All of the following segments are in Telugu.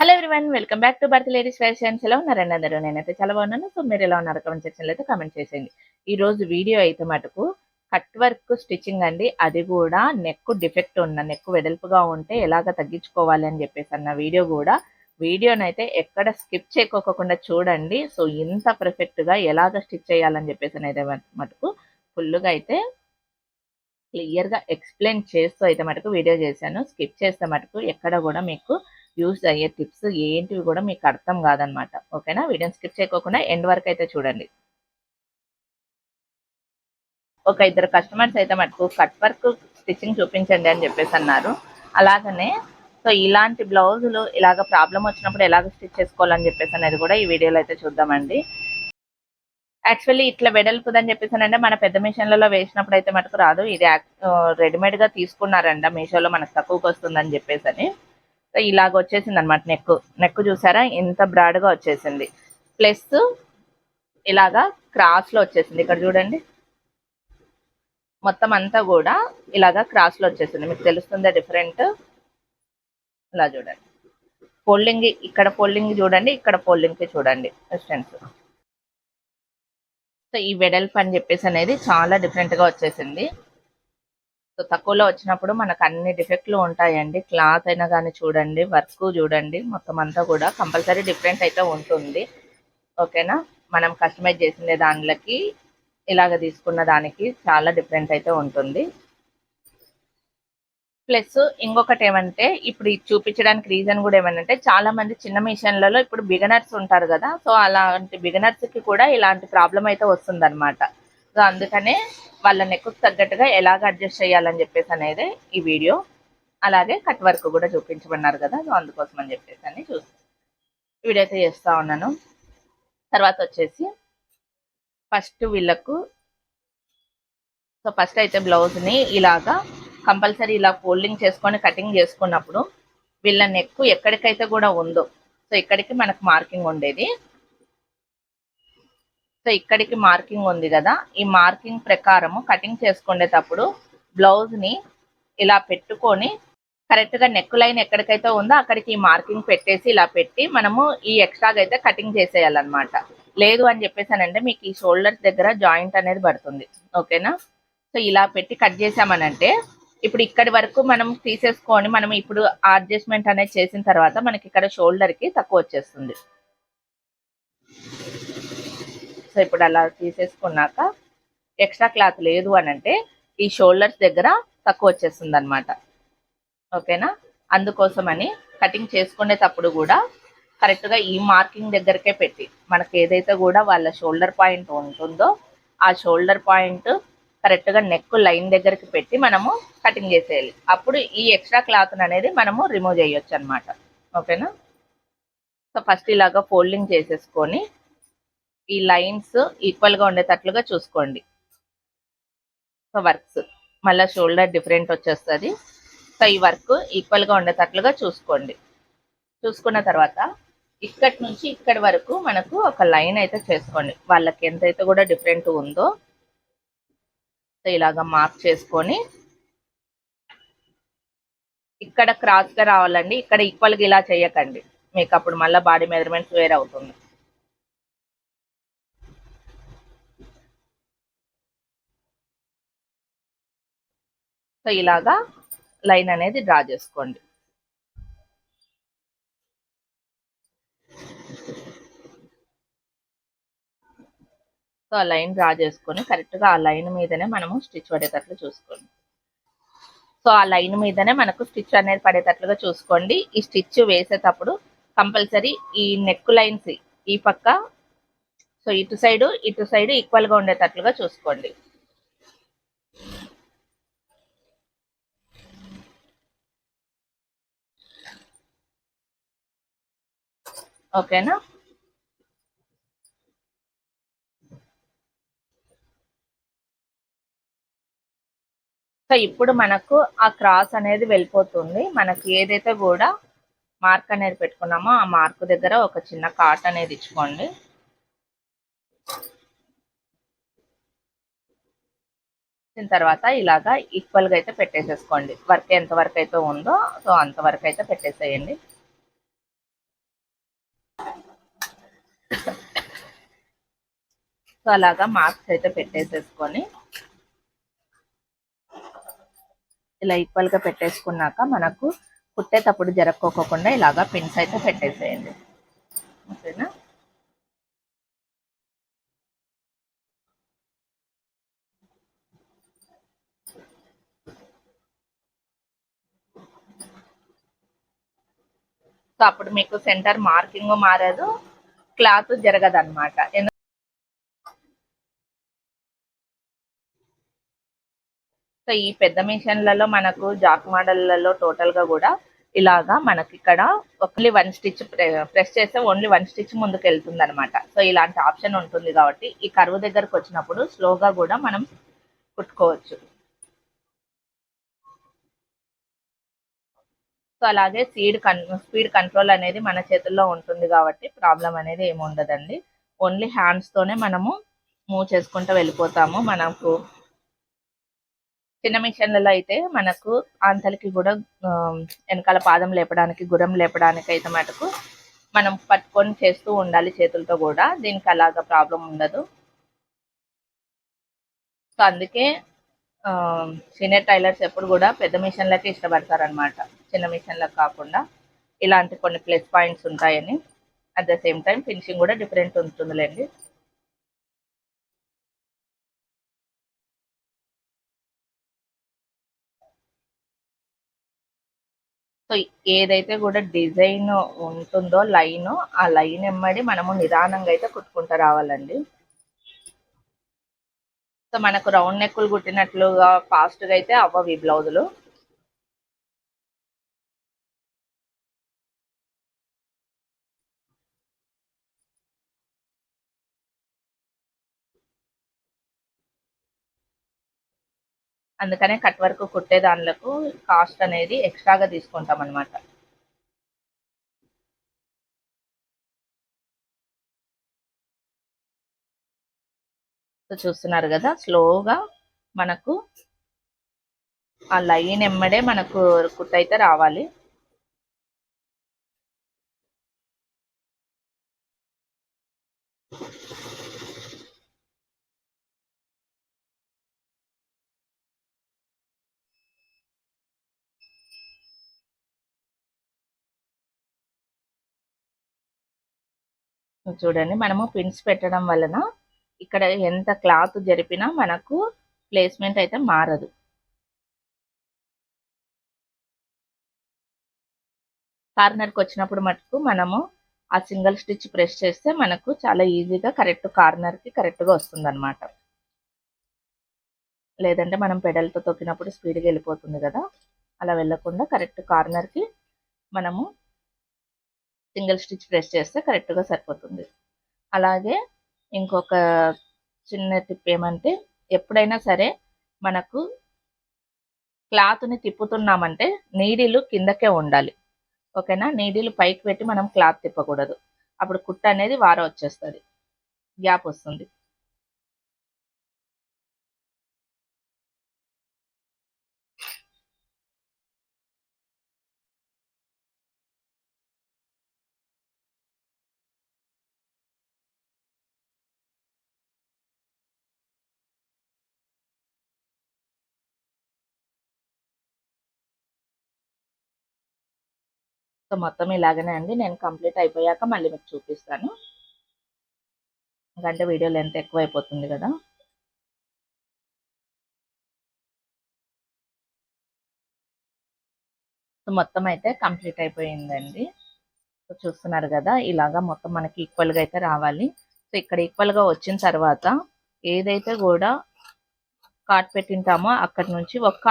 Hello everyone welcome back to Bharathi ladies fashions ఎలా ఉన్నారండి అందరూ? నేనైతే చాలా బాగున్నాను. సో మీరు ఎలా ఉన్నారు కమెంట్ సెక్షన్లో అయితే కమెంట్ చేసేయండి. ఈ రోజు వీడియో అయితే మటుకు కట్ వర్క్ స్టిచ్చింగ్ అండి. అది కూడా నెక్ డిఫెక్ట్ ఉన్న నెక్ వెడల్పుగా ఉంటే ఎలాగ తగ్గించుకోవాలి అని చెప్పేసి అన్న వీడియో కూడా. వీడియోనైతే ఎక్కడ స్కిప్ చేయకోకుండా చూడండి. సో ఇంత పర్ఫెక్ట్గా ఎలాగ స్టిచ్ చేయాలని చెప్పేసి అయితే మటుకు ఫుల్గా అయితే క్లియర్గా ఎక్స్ప్లెయిన్ చేస్తూ అయితే మటుకు వీడియో చేశాను. స్కిప్ చేస్తే మటుకు ఎక్కడ కూడా మీకు యూజ్ అయ్యే టిప్స్ ఏంటివి కూడా మీకు అర్థం కాదనమాట. ఓకేనా? వీడియోని స్కిప్ చేయకోకుండా ఎండ్ వరకు అయితే చూడండి. ఒక ఇద్దరు కస్టమర్స్ అయితే మటుకు కట్ వర్క్ స్టిచ్చింగ్ చూపించండి అని చెప్పేసి అన్నారు. అలాగనే సో ఇలాంటి బ్లౌజులు ఇలాగ ప్రాబ్లం వచ్చినప్పుడు ఎలాగ స్టిచ్ చేసుకోవాలని చెప్పేసి అనేది కూడా ఈ వీడియోలో అయితే చూద్దామండి. యాక్చువల్లీ ఇట్లా వెడల్పుదని చెప్పేసి అంటే మన పెద్ద మిషన్లలో వేసినప్పుడు అయితే మటుకు రాదు. ఇది రెడీమేడ్గా తీసుకున్నారంట. మీషోలో మనకు తక్కువకి వస్తుందని చెప్పేసి అని. ఇలాగ వచ్చేసింది అనమాట నెక్. నెక్ చూసారా? ఎంత బ్రాడ్గా వచ్చేసింది. ప్లస్ ఇలాగా క్రాస్లో వచ్చేసింది. ఇక్కడ చూడండి. మొత్తం అంతా కూడా ఇలాగా క్రాస్లో వచ్చేసింది. మీకు తెలుస్తుందా డిఫరెంట్. ఇలా చూడండి. ఫోల్డింగ్ ఇక్కడ ఫోల్డింగ్ చూడండి ఇక్కడ ఫోల్డింగ్కి చూడండి. డిస్టెన్స్. సో ఈ వెడల్ఫ్ అని చెప్పేసి అనేది చాలా డిఫరెంట్గా వచ్చేసింది. సో తక్కువలో వచ్చినప్పుడు మనకు అన్ని డిఫెక్ట్లు ఉంటాయండి. క్లాత్ అయినా కానీ చూడండి వర్క్ చూడండి మొత్తం అంతా కూడా కంపల్సరీ డిఫరెంట్ అయితే ఉంటుంది. ఓకేనా? మనం కస్టమైజ్ చేసిన దానిలోకి ఇలాగ తీసుకున్న దానికి చాలా డిఫరెంట్ అయితే ఉంటుంది. ప్లస్ ఇంకొకటి ఏమంటే ఇప్పుడు ఇది చూపించడానికి రీజన్ కూడా ఏమంటే చాలా మంది చిన్న మిషన్లలో ఇప్పుడు బిగనర్స్ ఉంటారు కదా సో అలాంటి బిగనర్స్కి కూడా ఇలాంటి ప్రాబ్లం అయితే వస్తుందన్నమాట. సో అందుకనే వాళ్ళ నెక్కు తగ్గట్టుగా ఎలాగ అడ్జస్ట్ చేయాలని చెప్పేసి అనేది ఈ వీడియో. అలాగే కట్ వర్క్ కూడా చూపించమన్నారు కదా సో అందుకోసం అని చెప్పేసి అని చూసి వీడియో అయితే చేస్తూ ఉన్నాను. తర్వాత వచ్చేసి ఫస్ట్ వీళ్ళకు సో ఫస్ట్ అయితే బ్లౌజ్ని ఇలాగా కంపల్సరీ ఇలా ఫోల్డింగ్ చేసుకొని కటింగ్ చేసుకున్నప్పుడు వీళ్ళ నెక్ ఎక్కడికైతే కూడా ఉందో సో ఇక్కడికి మనకు మార్కింగ్ ఉండేది. సో ఇక్కడికి మార్కింగ్ ఉంది కదా. ఈ మార్కింగ్ ప్రకారము కటింగ్ చేసుకునేటప్పుడు బ్లౌజ్ని ఇలా పెట్టుకొని కరెక్ట్గా నెక్ లైన్ ఎక్కడికైతే ఉందో అక్కడికి ఈ మార్కింగ్ పెట్టేసి ఇలా పెట్టి మనము ఈ ఎక్స్ట్రాగా అయితే కటింగ్ చేసేయాలన్నమాట. లేదు అని చెప్పేసానంటే మీకు ఈ షోల్డర్స్ దగ్గర జాయింట్ అనేది పడుతుంది. ఓకేనా? సో ఇలా పెట్టి కట్ చేసామనంటే ఇప్పుడు ఇక్కడి వరకు మనం తీసేసుకొని మనం ఇప్పుడు అడ్జస్ట్మెంట్ అనేది చేసిన తర్వాత మనకి ఇక్కడ షోల్డర్కి తక్కువ వచ్చేస్తుంది. సో ఇప్పుడు అలా తీసేసుకున్నాక ఎక్స్ట్రా క్లాత్ లేదు అని అంటే ఈ షోల్డర్స్ దగ్గర తక్కువ వచ్చేస్తుంది అనమాట ఓకేనా? అందుకోసమని కటింగ్ చేసుకునేటప్పుడు కూడా కరెక్ట్గా ఈ మార్కింగ్ దగ్గరకే పెట్టి మనకి ఏదైతే కూడా వాళ్ళ షోల్డర్ పాయింట్ ఉంటుందో ఆ షోల్డర్ పాయింట్ కరెక్ట్గా నెక్ లైన్ దగ్గరికి పెట్టి మనము కటింగ్ చేసేయాలి. అప్పుడు ఈ ఎక్స్ట్రా క్లాత్ అనేది మనము రిమూవ్ చేయొచ్చు అనమాట ఓకేనా? సో ఫస్ట్ ఇలాగా ఫోల్డింగ్ చేసేసుకొని ఈ లైన్స్ ఈక్వల్గా ఉండేటట్లుగా చూసుకోండి. సో వర్క్స్ మళ్ళీ షోల్డర్ డిఫరెంట్ వచ్చేస్తుంది. సో ఈ వర్క్ ఈక్వల్గా ఉండేటట్లుగా చూసుకోండి. చూసుకున్న తర్వాత ఇక్కడి నుంచి ఇక్కడి వరకు మనకు ఒక లైన్ అయితే చేసుకోండి. వాళ్ళకి ఎంతైతే కూడా డిఫరెంట్ ఉందో సో ఇలాగా మార్క్ చేసుకొని ఇక్కడ క్రాస్గా రావాలండి. ఇక్కడ ఈక్వల్గా ఇలా చేయకండి. మీకు అప్పుడు మళ్ళీ బాడీ మెజర్మెంట్స్ వేరే అవుతుంది సో ఇలాగా లైన్ అనేది డ్రా చేసుకోండి. సో ఆ లైన్ డ్రా చేసుకొని కరెక్ట్గా ఆ లైన్ మీదనే మనము స్టిచ్ పడేటట్లు చూసుకోండి. సో ఆ లైన్ మీదనే మనకు స్టిచ్ అనేది పడేటట్లుగా చూసుకోండి. ఈ స్టిచ్ వేసేటప్పుడు కంపల్సరీ ఈ నెక్ లైన్స్ ఈ పక్క సో ఇటు సైడు ఇటు సైడు ఈక్వల్గా ఉండేటట్లుగా చూసుకోండి. ఓకేనా? సో ఇప్పుడు మనకు ఆ క్రాస్ అనేది వెళ్ళిపోతుంది. మనకి ఏదైతే కూడా మార్క్ అనేది పెట్టుకున్నామో ఆ మార్క్ దగ్గర ఒక చిన్న కాట్ అనేది ఇచ్చుకోండి. ఇచ్చిన తర్వాత ఇలాగా ఈక్వల్గా అయితే పెట్టేసేసుకోండి. వర్క్ ఎంత వరకు అయితే ఉందో సో అంతవరకు అయితే పెట్టేసేయండి. సో అలాగా మార్క్స్ అయితే పెట్టేసేసుకొని ఇలా ఈక్వల్గా పెట్టేసుకున్నాక మనకు కుట్టేటప్పుడు జరక్కోకుండా ఇలాగా పిన్స్ అయితే పెట్టేసేయండి. ఓకేనా? సో అప్పుడు మీకు సెంటర్ మార్కింగ్ మారదు క్లాత్ జరగదు అనమాట సో ఈ పెద్ద మిషన్లలో మనకు జాక్ మోడళ్ళలో టోటల్గా కూడా ఇలాగా మనకి ఇక్కడ ఓన్లీ వన్ స్టిచ్ ప్రెస్ చేస్తే ఓన్లీ వన్ స్టిచ్ ముందుకు వెళ్తుంది అనమాట సో ఇలాంటి ఆప్షన్ ఉంటుంది కాబట్టి ఈ కరువు దగ్గరకు వచ్చినప్పుడు స్లోగా కూడా మనం కుట్టుకోవచ్చు. సో అలాగే సీడ్ కన్ స్పీడ్ కంట్రోల్ అనేది మన చేతుల్లో ఉంటుంది కాబట్టి ప్రాబ్లం అనేది ఏమి ఉండదండి ఓన్లీ హ్యాండ్స్ తోనే మనము మూవ్ చేసుకుంటూ వెళ్ళిపోతాము. మనకు చిన్న మిషన్లలో అయితే మనకు అంతలకి కూడా వెనకాల పాదం లేపడానికి గురం లేపడానికి అయితే మటుకు మనం పట్టుకొని చేస్తూ ఉండాలి చేతులతో కూడా. దీనికి అలాగా ప్రాబ్లం ఉండదు. సో అందుకే సీనియర్ టైలర్స్ ఎప్పుడు కూడా పెద్ద మిషన్లకే ఇష్టపడతారనమాట చిన్న మిషన్లకు కాకుండా ఇలాంటి కొన్ని ప్లస్ పాయింట్స్ ఉంటాయని. At the same time finishing కూడా డిఫరెంట్ ఉంటుందిలేండి. సో ఏదైతే కూడా డిజైన్ ఉంటుందో లైన్ ఆ లైన్ ఎమ్మడి మనము నిదానంగా అయితే కుట్టుకుంటూ రావాలండి. సో మనకు రౌండ్ నెక్కులు కుట్టినట్లుగా ఫాస్ట్గా అయితే అవ్వవు ఈ బ్లౌజులు. అందుకనే కట్ వర్క్ కుట్టే దానిలకు కాస్ట్ అనేది ఎక్స్ట్రాగా తీసుకుంటాం అనమాట చూస్తున్నారు కదా స్లోగా మనకు ఆ లైన్ ఎమ్మడే మనకు కుట్టయితే రావాలి. చూడండి మనము పిన్స్ పెట్టడం వలన ఇక్కడ ఎంత క్లాత్ జరిపినా మనకు ప్లేస్మెంట్ అయితే మారదు. కార్నర్కి వచ్చినప్పుడు మటుకు మనము ఆ సింగిల్ స్టిచ్ ప్రెస్ చేస్తే మనకు చాలా ఈజీగా కరెక్ట్ కార్నర్కి కరెక్ట్గా వస్తుంది అనమాట లేదంటే మనం పెడల్తో తొక్కినప్పుడు స్పీడ్గా వెళ్ళిపోతుంది కదా. అలా వెళ్ళకుండా కరెక్ట్ కార్నర్కి మనము సింగిల్ స్టిచ్ ప్రెస్ చేస్తే కరెక్ట్గా సరిపోతుంది. అలాగే ఇంకొక చిన్న టిప్ ఏమంటే ఎప్పుడైనా సరే మనకు క్లాత్ని తిప్పుతున్నామంటే నీడిలు కిందకే ఉండాలి. ఓకేనా? నీడిలు పైకి పెట్టి మనం క్లాత్ తిప్పకూడదు. అప్పుడు కుట్ట అనేది వార వచ్చేస్తుంది. గ్యాప్ వస్తుంది. సో మొత్తం ఇలాగనే అండి. నేను కంప్లీట్ అయిపోయాక మళ్ళీ మీకు చూపిస్తాను. ఎందుకంటే వీడియో లెంత్ ఎక్కువ అయిపోతుంది కదా. సో మొత్తం అయితే కంప్లీట్ అయిపోయిందండి. సో చూస్తున్నారు కదా ఇలాగా మొత్తం మనకి ఈక్వల్గా అయితే రావాలి. సో ఇక్కడ ఈక్వల్గా వచ్చిన తర్వాత ఏదైతే కూడా కాట్ పెట్టింటామో అక్కడి నుంచి ఒక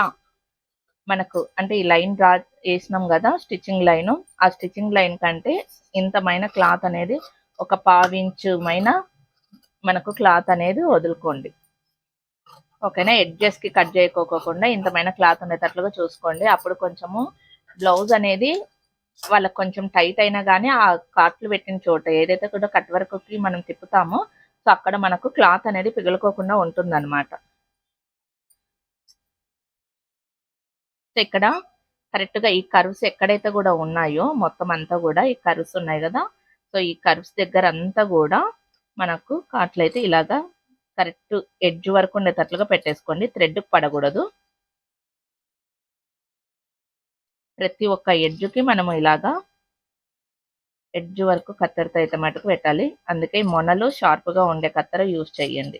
మనకు అంటే ఈ లైన్ డ్రా వేసినాం కదా స్టిచ్చింగ్ లైన్. ఆ స్టిచ్చింగ్ లైన్ కంటే ఇంతమైన క్లాత్ అనేది ఒక పావించు మైన మనకు క్లాత్ అనేది వదులుకోండి. ఓకేనా? ఎడ్జెస్కి కట్ చేయకోకుండా ఇంతమైన క్లాత్ ఉండేటట్లుగా చూసుకోండి. అప్పుడు కొంచెము బ్లౌజ్ అనేది వాళ్ళకి కొంచెం టైట్ అయినా కానీ ఆ కాట్లు పెట్టిన చోట ఏదైతే కూడా కట్ వర్క్కి మనం తిప్పుతామో సో అక్కడ మనకు క్లాత్ అనేది పిగులుకోకుండా ఉంటుంది ఇక్కడ కరెక్ట్గా ఈ కర్వ్స్ ఎక్కడైతే కూడా ఉన్నాయో మొత్తం అంతా కూడా ఈ కర్వ్స్ ఉన్నాయి కదా? సో ఈ కర్వ్స్ దగ్గర అంతా కూడా మనకు కాట్లయితే ఇలాగా కరెక్ట్ ఎడ్జ్ వరకు ఉండేటట్లుగా పెట్టేసుకోండి. థ్రెడ్ పడకూడదు. ప్రతి ఒక్క ఎడ్జ్కి మనము ఇలాగా ఎడ్జ్ వరకు కత్తెరతో అయితే మటుకు పెట్టాలి. అందుకే మొనలు షార్ప్గా ఉండే కత్తెర యూజ్ చేయండి.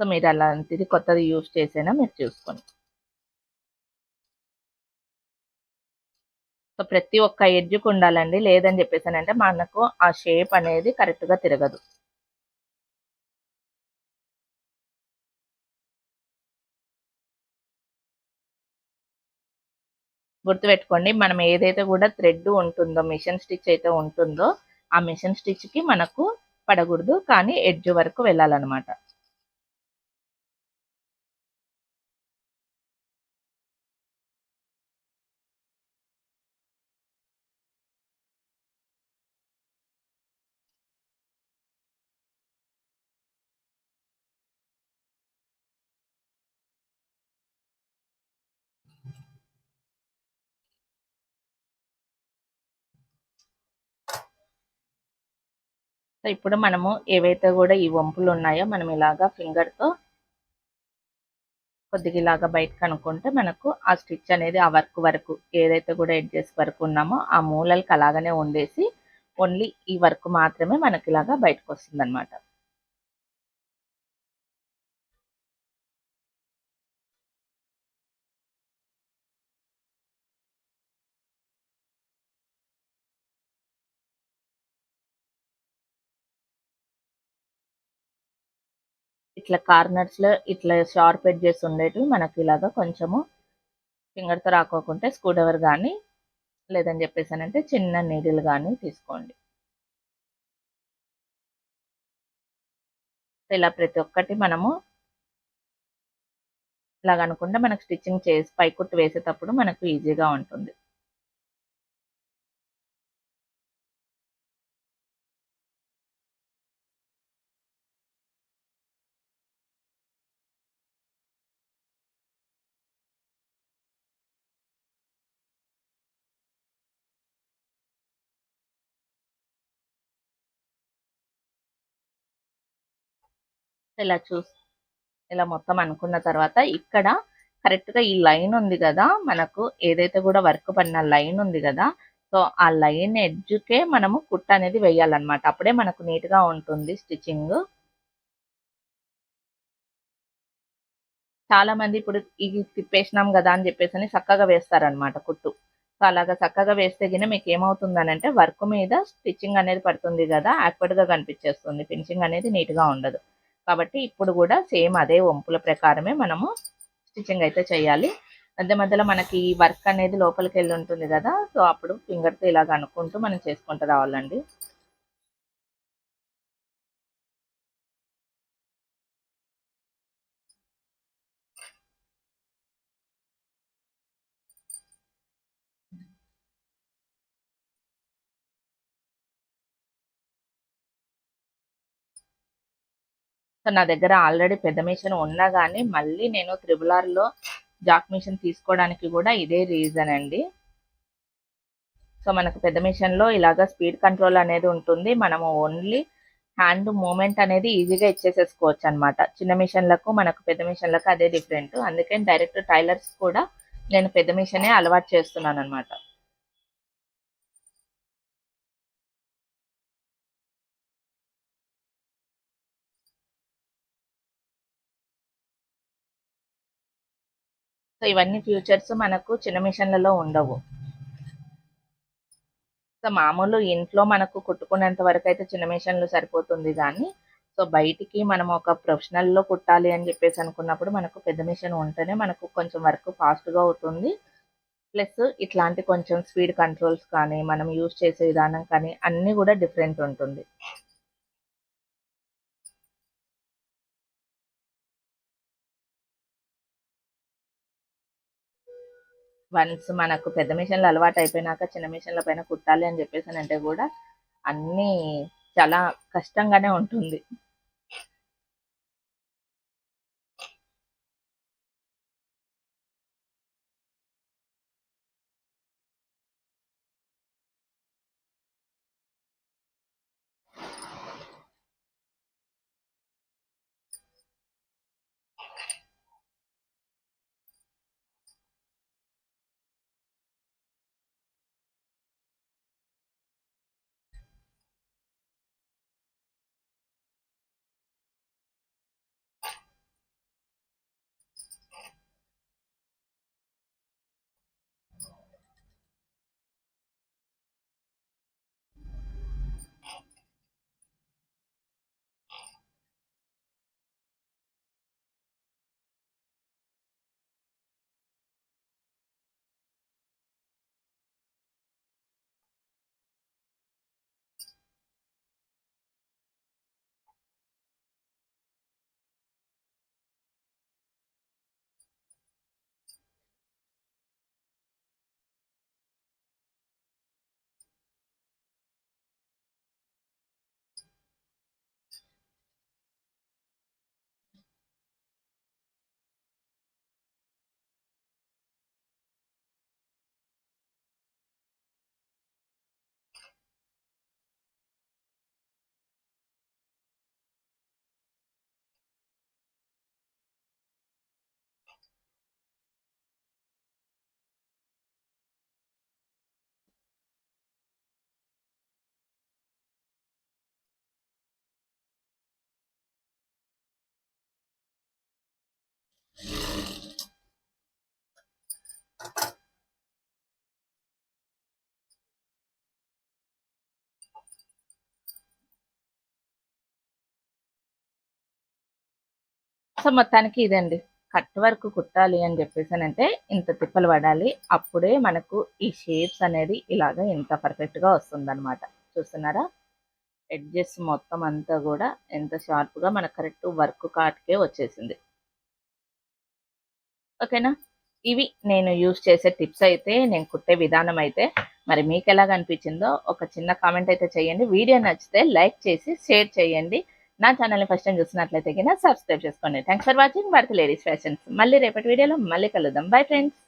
సో మీరు అలాంటిది కొత్తది యూజ్ చేసైనా మీరు చూసుకోండి. సో ప్రతి ఒక్క ఎడ్జ్కి ఉండాలండి. లేదని చెప్పేసానంటే మనకు ఆ షేప్ అనేది కరెక్ట్గా తిరగదు. గుర్తుపెట్టుకోండి మనం ఏదైతే కూడా థ్రెడ్ ఉంటుందో మిషన్ స్టిచ్ అయితే ఉంటుందో ఆ మిషన్ స్టిచ్కి మనకు పడకూడదు. కానీ ఎడ్జ్ వరకు వెళ్ళాలన్నమాట. సో ఇప్పుడు మనము ఏవైతే కూడా ఈ వంపులు ఉన్నాయో మనం ఇలాగా ఫింగర్తో కొద్దిగా ఇలాగా బయట కనుక్కుంటే మనకు ఆ స్టిచ్ అనేది ఆ వర్క్ వరకు ఏదైతే కూడా ఎడ్జెస్ వరకు ఉన్నామో ఆ మూలలకు అలాగనే ఉండేసి ఓన్లీ ఈ వర్క్ మాత్రమే మనకి ఇలాగా బయటకు వస్తుంది అనమాట ఇట్లా కార్నర్స్లో ఇట్లా షార్ప్ ఎడ్జెస్ ఉండేటివి మనకి ఇలాగా కొంచెము ఫింగర్తో రాకోకుంటే స్క్రూడ్రైవర్ కానీ లేదని చెప్పేసానంటే చిన్న నీడిల్ కానీ తీసుకోండి. ఇలా ప్రతి ఒక్కటి మనము ఇలాగ అనుకుంటే మనకు స్టిచ్చింగ్ చేసి పైకుట్టు వేసేటప్పుడు మనకు ఈజీగా ఉంటుంది. ఇలా చూసి ఇలా మొత్తం అనుకున్న తర్వాత ఇక్కడ కరెక్ట్గా ఈ లైన్ ఉంది కదా మనకు ఏదైతే కూడా వర్క్ పడిన లైన్ ఉంది కదా సో ఆ లైన్ ఎడ్జ్కే మనము కుట్ట అనేది వేయాలన్నమాట. అప్పుడే మనకు నీట్గా ఉంటుంది స్టిచ్చింగ్. చాలా మంది ఇప్పుడు ఇది తిప్పేసినాం కదా అని చెప్పేసి అని చక్కగా వేస్తారనమాట కుట్టు. సో అలాగా చక్కగా వేస్తే గిన మీకు ఏమవుతుందని అంటే వర్క్ మీద స్టిచ్చింగ్ అనేది పడుతుంది కదా యాక్వర్డ్గా కనిపించేస్తుంది. ఫినిషింగ్ అనేది నీట్గా ఉండదు. కాబట్టి ఇప్పుడు కూడా సేమ్ అదే వంపుల ప్రకారమే మనము స్టిచ్చింగ్ అయితే చేయాలి. మధ్య మధ్యలో మనకి వర్క్ అనేది లోపలికి వెళ్ళి ఉంటుంది కదా సో అప్పుడు ఫింగర్తో ఇలాగ అనుకుంటూ మనం చేసుకుంటూ రావాలండి. సో నా దగ్గర ఆల్రెడీ పెద్ద మిషన్ ఉన్నా కానీ మళ్ళీ నేను త్రిబుల్ ఆర్లో జాక్ మిషన్ తీసుకోవడానికి కూడా ఇదే రీజన్ అండి. సో మనకు పెద్ద మిషన్లో ఇలాగ స్పీడ్ కంట్రోల్ అనేది ఉంటుంది. మనము ఓన్లీ హ్యాండ్ మూమెంట్ అనేది ఈజీగా ఇచ్చేసేసుకోవచ్చు అనమాట చిన్న మిషన్లకు మనకు పెద్ద మిషన్లకు అదే డిఫరెంట్. అందుకని డైరెక్ట్ టైలర్స్ కూడా నేను పెద్ద మిషనే అలవాటు చేస్తున్నాను అనమాట సో ఇవన్నీ ఫ్యూచర్స్ మనకు చిన్న మిషన్లలో ఉండవు. సో మామూలు ఇంట్లో మనకు కుట్టుకునేంత వరకు అయితే చిన్న మిషన్లు సరిపోతుంది కానీ సో బయటికి మనం ఒక ప్రొఫెషనల్లో కుట్టాలి అని చెప్పేసి అనుకున్నప్పుడు మనకు పెద్ద మిషన్ ఉంటేనే మనకు కొంచెం వర్క్ ఫాస్ట్గా అవుతుంది. ప్లస్ ఇట్లాంటి కొంచెం స్పీడ్ కంట్రోల్స్ కానీ మనం యూజ్ చేసే విధానం కానీ అన్నీ కూడా డిఫరెంట్ ఉంటుంది. వన్స్ మనకు పెద్ద మిషన్లు అలవాటు అయిపోయినాక చిన్న మిషన్ల పైన కుట్టాలి అని చెప్పేసి అంటే కూడా అన్నీ చాలా కష్టంగానే ఉంటుంది. సో మొత్తానికి ఇదండి. కట్ వర్క్ కుట్టాలి అని చెప్పేసానంటే ఇంత తిప్పలు పడాలి. అప్పుడే మనకు ఈ షేప్స్ అనేది ఇలాగ ఇంత పర్ఫెక్ట్గా వస్తుందన్నమాట. చూస్తున్నారా? ఎడ్జెస్ మొత్తం అంతా కూడా ఎంత షార్ప్గా మనకు కరెక్ట్ వర్క్ కాట్కే వచ్చేసింది. ఓకేనా ఇవి నేను యూజ్ చేసే టిప్స్ అయితే నేను కుట్టే విధానం అయితే మరి మీకు ఎలాగ అనిపించిందో ఒక చిన్న కామెంట్ అయితే చేయండి. వీడియో నచ్చితే లైక్ చేసి షేర్ చేయండి. నా ఛానల్ని ఫస్ట్ టైం చూసినట్లయితే కింద సబ్స్క్రైబ్ చేసుకోండి. Thanks for watching Bharathi ladies fashions మళ్ళీ రేపటి వీడియోలో మళ్ళీ కలుద్దాం. Bye friends